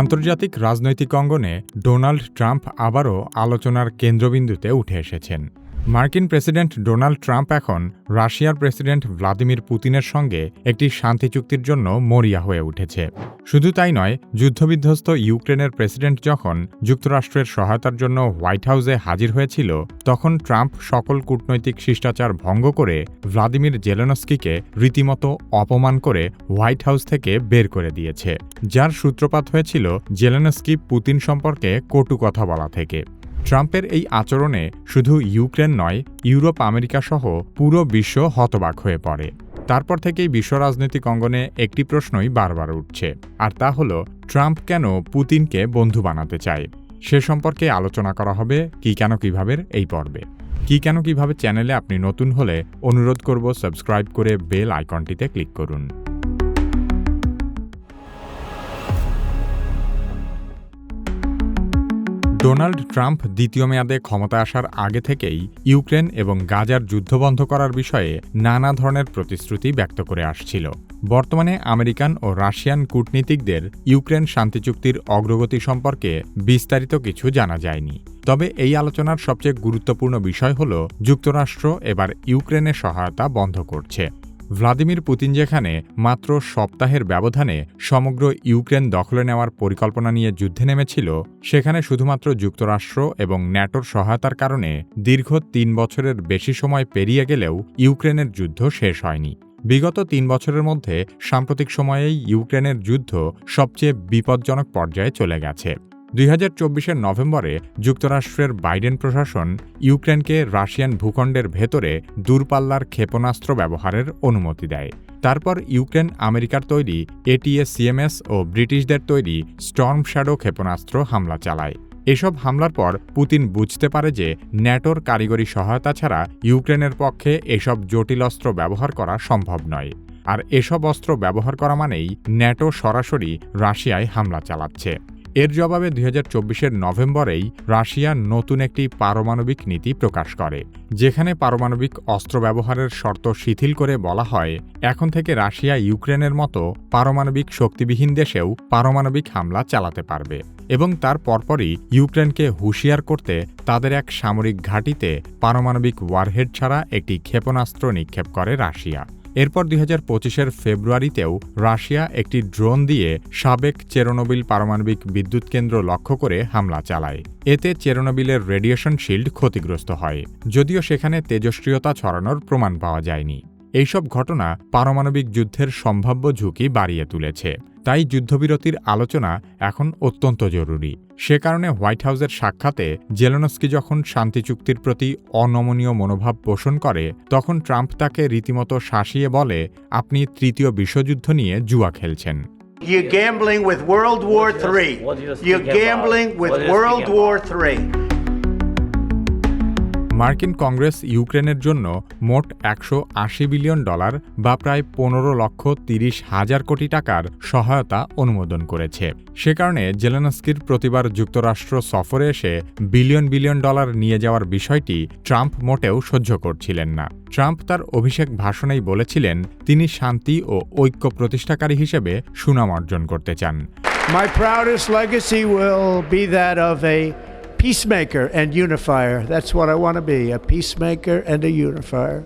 আন্তর্জাতিক রাজনৈতিক অঙ্গনে ডোনাল্ড ট্রাম্প আবারও আলোচনার কেন্দ্রবিন্দুতে উঠে এসেছেন। মার্কিন প্রেসিডেন্ট ডোনাল্ড ট্রাম্প এখন রাশিয়ার প্রেসিডেন্ট ভ্লাদিমির পুতিনের সঙ্গে একটি শান্তি চুক্তির জন্য মরিয়া হয়ে উঠেছে। শুধু তাই নয়, যুদ্ধবিধ্বস্ত ইউক্রেনের প্রেসিডেন্ট যখন যুক্তরাষ্ট্রের সহায়তার জন্য হোয়াইট হাউসে হাজির হয়েছিল, তখন ট্রাম্প সকল কূটনৈতিক শিষ্টাচার ভঙ্গ করে ভ্লাদিমির জেলেনস্কিকে রীতিমতো অপমান করে হোয়াইট হাউস থেকে বের করে দিয়েছে। যার সূত্রপাত হয়েছিল জেলেনস্কি পুতিন সম্পর্কে কটু কথা বলা থেকে। ট্রাম্পের এই আচরণে শুধু ইউক্রেন নয়, ইউরোপ, আমেরিকা সহ পুরো বিশ্ব হতবাক হয়ে পড়ে। তারপর থেকেই বিশ্ব রাজনৈতিক অঙ্গনে একটি প্রশ্নই বারবার উঠছে, আর তা হল, ট্রাম্প কেন পুতিনকে বন্ধু বানাতে চায়? সে সম্পর্কে আলোচনা করা হবে কি কেন কীভাবে এই পর্বে। কি কেন কীভাবে চ্যানেলে আপনি নতুন হলে অনুরোধ করব সাবস্ক্রাইব করে বেল আইকনটিতে ক্লিক করুন। ডোনাল্ড ট্রাম্প দ্বিতীয় মেয়াদে ক্ষমতা আসার আগে থেকেই ইউক্রেন এবং গাজার যুদ্ধ বন্ধ করার বিষয়ে নানা ধরনের প্রতিশ্রুতি ব্যক্ত করে আসছিল। বর্তমানে আমেরিকান ও রাশিয়ান কূটনীতিকদের ইউক্রেন শান্তি চুক্তির অগ্রগতি সম্পর্কে বিস্তারিত কিছু জানা যায়নি। তবে এই আলোচনার সবচেয়ে গুরুত্বপূর্ণ বিষয় হল যুক্তরাষ্ট্র এবার ইউক্রেনের সহায়তা বন্ধ করছে। ভ্লাদিমির পুতিন যেখানে মাত্র সপ্তাহের ব্যবধানে সমগ্র ইউক্রেন দখলে নেওয়ার পরিকল্পনা নিয়ে যুদ্ধে নেমেছিল, সেখানে শুধুমাত্র যুক্তরাষ্ট্র এবং ন্যাটোর সহায়তার কারণে দীর্ঘ তিন বছরের বেশি সময় পেরিয়ে গেলেও ইউক্রেনের যুদ্ধ শেষ হয়নি। বিগত তিন বছরের মধ্যে সাম্প্রতিক সময়েই ইউক্রেনের যুদ্ধ সবচেয়ে বিপজ্জনক পর্যায়ে চলে গেছে। দুই হাজার নভেম্বরে যুক্তরাষ্ট্রের বাইডেন প্রশাসন ইউক্রেনকে রাশিয়ান ভূখণ্ডের ভেতরে দূরপাল্লার ক্ষেপণাস্ত্র ব্যবহারের অনুমতি দেয়। তারপর ইউক্রেন আমেরিকার তৈরি এটিএস সিএমএস ও ব্রিটিশদের তৈরি স্টর্ম শ্যাডো ক্ষেপণাস্ত্র হামলা চালায়। এসব হামলার পর পুতিন বুঝতে পারে যে ন্যাটোর কারিগরি সহায়তা ছাড়া ইউক্রেনের পক্ষে এসব জটিল অস্ত্র ব্যবহার করা সম্ভব নয়। আর এসব অস্ত্র ব্যবহার করা মানেই ন্যাটো সরাসরি রাশিয়ায় হামলা চালাচ্ছে। এর জবাবে দুই হাজার নভেম্বরেই রাশিয়া নতুন একটি পারমাণবিক নীতি প্রকাশ করে, যেখানে পারমাণবিক অস্ত্র ব্যবহারের শর্ত শিথিল করে বলা হয়, এখন থেকে রাশিয়া ইউক্রেনের মতো পারমাণবিক শক্তিবিহীন দেশেও পারমাণবিক হামলা চালাতে পারবে এবং তার পরপরই ইউক্রেনকে হুঁশিয়ার করতে তাদের এক সামরিক ঘাঁটিতে পারমাণবিক ওয়ারহেড ছাড়া একটি ক্ষেপণাস্ত্র নিক্ষেপ করে রাশিয়া। এরপর দুই হাজার পঁচিশের ফেব্রুয়ারিতেও রাশিয়া একটি ড্রোন দিয়ে সাবেক চেরোনোবিল পারমাণবিক বিদ্যুৎ কেন্দ্র লক্ষ্য করে হামলা চালায়। এতে চেরোনোবিলের রেডিয়েশন শিল্ড ক্ষতিগ্রস্ত হয়, যদিও সেখানে তেজস্ক্রিয়তা ছড়ানোর প্রমাণ পাওয়া যায়নি। এইসব ঘটনা পারমাণবিক যুদ্ধের সম্ভাব্য ঝুঁকি বাড়িয়ে তুলেছে। তাই যুদ্ধবিরতির আলোচনা এখন অত্যন্ত জরুরি। সে কারণে হোয়াইট হাউসের সাক্ষাতে জেলনস্কি যখন শান্তি চুক্তির প্রতি অনমনীয় মনোভাব পোষণ করে তখন ট্রাম্প তাকে রীতিমতো শাসিয়ে বলে আপনি তৃতীয় বিশ্বযুদ্ধ নিয়ে জুয়া খেলছেন। You're gambling with World War III. You're gambling with World War III. মার্কিন কংগ্রেস ইউক্রেনের জন্য মোট একশো আশি বিলিয়ন ডলার বা প্রায় পনেরো লক্ষ তিরিশ হাজার কোটি টাকার সহায়তা অনুমোদন করেছে। সে কারণে জেলেনস্কির প্রতিবার যুক্তরাষ্ট্র সফরে এসে বিলিয়ন বিলিয়ন ডলার নিয়ে যাওয়ার বিষয়টি ট্রাম্প মোটেও সহ্য করছিলেন না। ট্রাম্প তার অভিষেক ভাষণেই বলেছিলেন, তিনি শান্তি ও ঐক্য প্রতিষ্ঠাকারী হিসেবে সুনাম অর্জন করতে চান। My proudest legacy will be that of a peacemaker and unifier. That's what I want to be, a peacemaker and a unifier.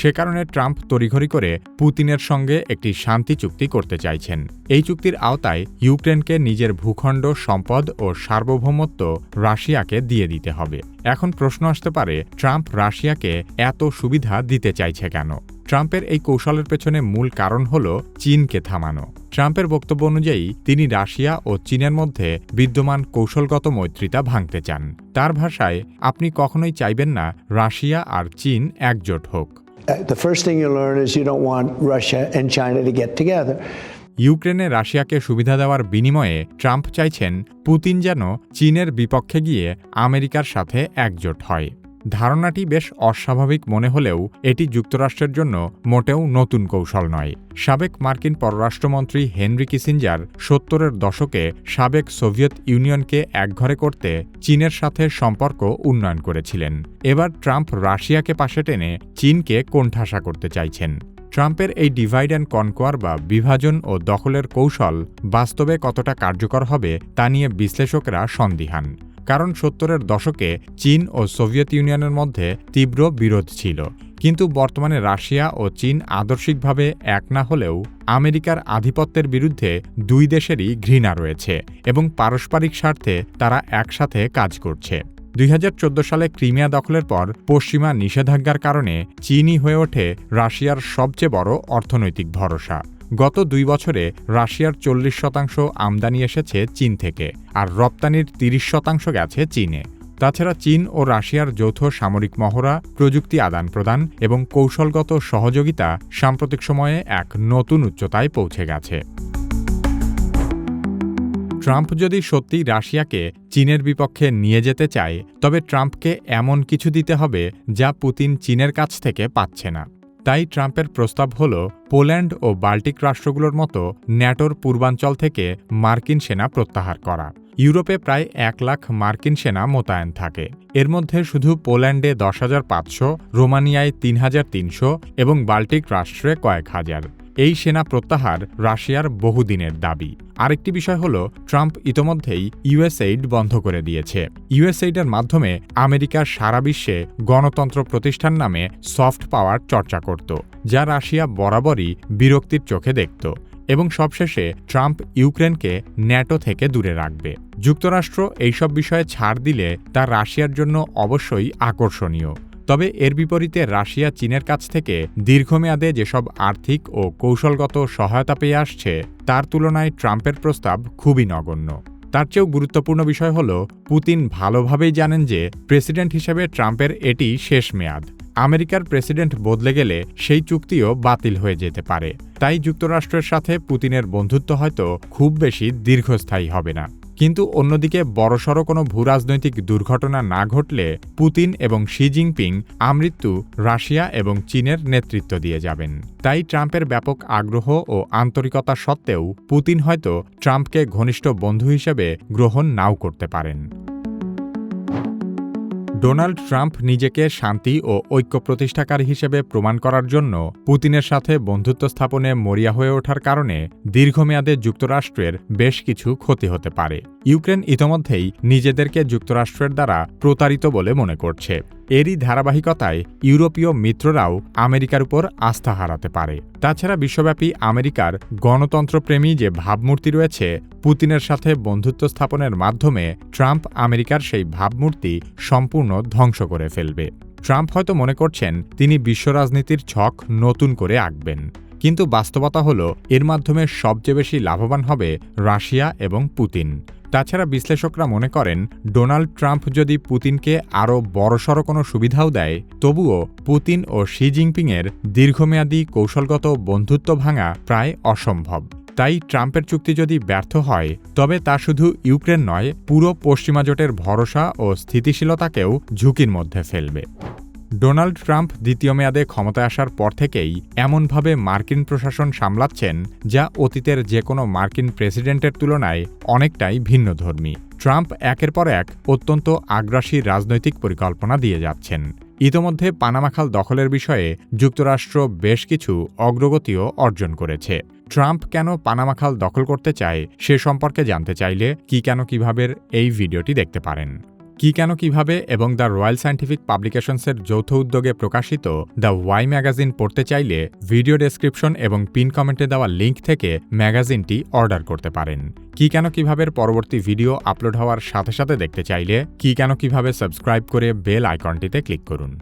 সে কারণে ট্রাম্প তড়িঘড়ি করে পুতিনের সঙ্গে একটি শান্তি চুক্তি করতে চাইছেন এই চুক্তির আওতায় ইউক্রেনকে নিজের ভূখণ্ড, সম্পদ ও সার্বভৌমত্ব রাশিয়াকে দিয়ে দিতে হবে এখন প্রশ্ন আসতে পারে, ট্রাম্প রাশিয়াকে এত সুবিধা দিতে চাইছে কেন ট্রাম্পের এই কৌশলের পেছনে মূল কারণ হল চীনকে থামানো ট্রাম্পের বক্তব্য অনুযায়ী তিনি রাশিয়া ও চীনের মধ্যে বিদ্যমান কৌশলগত মৈত্রিতা ভাঙতে চান। তার ভাষায় আপনি কখনোই চাইবেন না রাশিয়া আর চীন একজোট হোক। The first thing you learn is you don't want Russia and China to get together. ইউক্রেনে রাশিয়াকে সুবিধা দেওয়ার বিনিময়ে ট্রাম্প চাইছেন পুতিন যেন চীনের বিপক্ষে গিয়ে আমেরিকার সাথে একজোট হয়। ধারণাটি বেশ অস্বাভাবিক মনে হলেও এটি যুক্তরাষ্ট্রের জন্য মোটেও নতুন কৌশল নয়। সাবেক মার্কিন পররাষ্ট্রমন্ত্রী হেনরি কিসিঞ্জার সত্তরের দশকে সাবেক সোভিয়েত ইউনিয়নকে একঘরে করতে চীনের সাথে সম্পর্ক উন্নয়ন করেছিলেন। এবার ট্রাম্প রাশিয়াকে পাশে টেনে চীনকে কোণঠাসা করতে চাইছেন। ট্রাম্পের এই ডিভাইড অ্যান্ড কনকোয়ার বা বিভাজন ও দখলের কৌশল বাস্তবে কতটা কার্যকর হবে তা নিয়ে বিশ্লেষকরা সন্দিহান। কারণ সত্তরের দশকে চীন ও সোভিয়েত ইউনিয়নের মধ্যে তীব্র বিরোধ ছিল। কিন্তু বর্তমানে রাশিয়া ও চীন আদর্শিকভাবে এক না হলেও আমেরিকার আধিপত্যের বিরুদ্ধে দুই দেশেরই ঘৃণা রয়েছে এবং পারস্পরিক স্বার্থে তারা একসাথে কাজ করছে। দুই হাজার চোদ্দ সালে ক্রিমিয়া দখলের পর পশ্চিমা নিষেধাজ্ঞার কারণে চীনই হয়ে ওঠে রাশিয়ার সবচেয়ে বড় অর্থনৈতিক ভরসা। গত দুই বছরে রাশিয়ার চল্লিশ শতাংশ আমদানি এসেছে চীন থেকে আর রপ্তানির তিরিশ শতাংশ গেছে চীনে। তাছাড়া চীন ও রাশিয়ার যৌথ সামরিক মহড়া, প্রযুক্তি আদান প্রদান এবং কৌশলগত সহযোগিতা সাম্প্রতিক সময়ে এক নতুন উচ্চতায় পৌঁছে গেছে। ট্রাম্প যদি সত্যি রাশিয়াকে চীনের বিপক্ষে নিয়ে যেতে চায়, তবে ট্রাম্পকে এমন কিছু দিতে হবে যা পুতিন চীনের কাছ থেকে পাচ্ছে না। তাই ট্রাম্পের প্রস্তাব হল পোল্যান্ড ও বাল্টিক রাষ্ট্রগুলোর মতো ন্যাটোর পূর্বাঞ্চল থেকে মার্কিন সেনা প্রত্যাহার করা। ইউরোপে প্রায় এক লাখ মার্কিন সেনা মোতায়েন থাকে। এর মধ্যে শুধু পোল্যান্ডে দশ হাজার পাঁচশো, রোমানিয়ায় তিন হাজার তিনশো এবং বাল্টিক রাষ্ট্রে কয়েক হাজার। এই সেনা প্রত্যাহার রাশিয়ার বহুদিনের দাবি। আরেকটি বিষয় হল, ট্রাম্প ইতোমধ্যেই ইউএসএইড বন্ধ করে দিয়েছে। ইউএসএইডের মাধ্যমে আমেরিকা সারা বিশ্বে গণতন্ত্র প্রতিষ্ঠান নামে সফট পাওয়ার চর্চা করত, যা রাশিয়া বরাবরই বিরক্তির চোখে দেখত এবং সবশেষে ট্রাম্প ইউক্রেনকে ন্যাটো থেকে দূরে রাখবে। যুক্তরাষ্ট্র এইসব বিষয়ে ছাড় দিলে তা রাশিয়ার জন্য অবশ্যই আকর্ষণীয়। তবে এর বিপরীতে রাশিয়া চীনের কাছ থেকে দীর্ঘমেয়াদে যেসব আর্থিক ও কৌশলগত সহায়তা পেয়ে আসছে, তার তুলনায় ট্রাম্পের প্রস্তাব খুবই নগণ্য। তার চেয়েও গুরুত্বপূর্ণ বিষয় হল, পুতিন ভালোভাবেই জানেন যে প্রেসিডেন্ট হিসেবে ট্রাম্পের এটি শেষ মেয়াদ। আমেরিকার প্রেসিডেন্ট বদলে গেলে সেই চুক্তিও বাতিল হয়ে যেতে পারে। তাই যুক্তরাষ্ট্রের সাথে পুতিনের বন্ধুত্ব হয়তো খুব বেশি দীর্ঘস্থায়ী হবে না। কিন্তু অন্যদিকে বড়সড় কোনো ভূরাজনৈতিক দুর্ঘটনা না ঘটলে পুতিন এবং শি জিনপিং আমৃত্যু রাশিয়া এবং চীনের নেতৃত্ব দিয়ে যাবেন। তাই ট্রাম্পের ব্যাপক আগ্রহ ও আন্তরিকতা সত্ত্বেও পুতিন হয়তো ট্রাম্পকে ঘনিষ্ঠ বন্ধু হিসেবে গ্রহণ নাও করতে পারেন। ডোনাল্ড ট্রাম্প নিজেকে শান্তি ও ঐক্য প্রতিষ্ঠাকারী হিসেবে প্রমাণ করার জন্য পুতিনের সাথে বন্ধুত্ব স্থাপনে মরিয়া হয়ে ওঠার কারণে দীর্ঘমেয়াদে যুক্তরাষ্ট্রের বেশ কিছু ক্ষতি হতে পারে। ইউক্রেন ইতোমধ্যেই নিজেদেরকে যুক্তরাষ্ট্রের দ্বারা প্রতারিত বলে মনে করছে। এরই ধারাবাহিকতায় ইউরোপীয় মিত্ররাও আমেরিকার উপর আস্থা হারাতে পারে। তাছাড়া বিশ্বব্যাপী আমেরিকার গণতন্ত্রপ্রেমী যে ভাবমূর্তি রয়েছে, পুতিনের সাথে বন্ধুত্ব স্থাপনের মাধ্যমে ট্রাম্প আমেরিকার সেই ভাবমূর্তি সম্পূর্ণ ধ্বংস করে ফেলবে। ট্রাম্প হয়তো মনে করছেন, তিনি বিশ্ব রাজনীতির ছক নতুন করে আঁকবেন। কিন্তু বাস্তবতা হল, এর মাধ্যমে সবচেয়ে বেশি লাভবান হবে রাশিয়া এবং পুতিন। তাছাড়া বিশ্লেষকরা মনে করেন, ডোনাল্ড ট্রাম্প যদি পুতিনকে আরও বড়সড় কোনো সুবিধাও দেয়, তবুও পুতিন ও শি জিনপিংয়ের দীর্ঘমেয়াদী কৌশলগত বন্ধুত্ব ভাঙা প্রায় অসম্ভব। তাই ট্রাম্পের চুক্তি যদি ব্যর্থ হয়, তবে তা শুধু ইউক্রেন নয়, পুরো পশ্চিমা জোটের ভরসা ও স্থিতিশীলতাকেও ঝুঁকির মধ্যে ফেলবে। ডোনাল্ড ট্রাম্প দ্বিতীয় মেয়াদে ক্ষমতায় আসার পর থেকেই এমনভাবে মার্কিন প্রশাসন সামলাচ্ছেন যা অতীতের যে কোনো মার্কিন প্রেসিডেন্টের তুলনায় অনেকটাই ভিন্নধর্মী। ট্রাম্প একের পর এক অত্যন্ত আগ্রাসী রাজনৈতিক পরিকল্পনা দিয়ে যাচ্ছেন। ইতোমধ্যে পানামাখাল দখলের বিষয়ে যুক্তরাষ্ট্র বেশ কিছু অগ্রগতিও অর্জন করেছে। ট্রাম্প কেন পানামাখাল দখল করতে চায় সে সম্পর্কে জানতে চাইলে কি কেন কীভাবে এই ভিডিওটি দেখতে পারেন। কি কেন, কীভাবে এবং দ্য রয়্যাল সায়েন্টিফিক পাবলিকেশনসের যৌথ উদ্যোগে প্রকাশিত দ্য ওয়াই ম্যাগাজিন পড়তে চাইলে ভিডিও ডেসক্রিপশন এবং পিন কমেন্টে দেওয়া লিঙ্ক থেকে ম্যাগাজিনটি অর্ডার করতে পারেন। কি কেন, কীভাবে পরবর্তী ভিডিও আপলোড হওয়ার সাথে সাথে দেখতে চাইলে কি কেন, কীভাবে সাবস্ক্রাইব করে বেল আইকনটিতে ক্লিক করুন।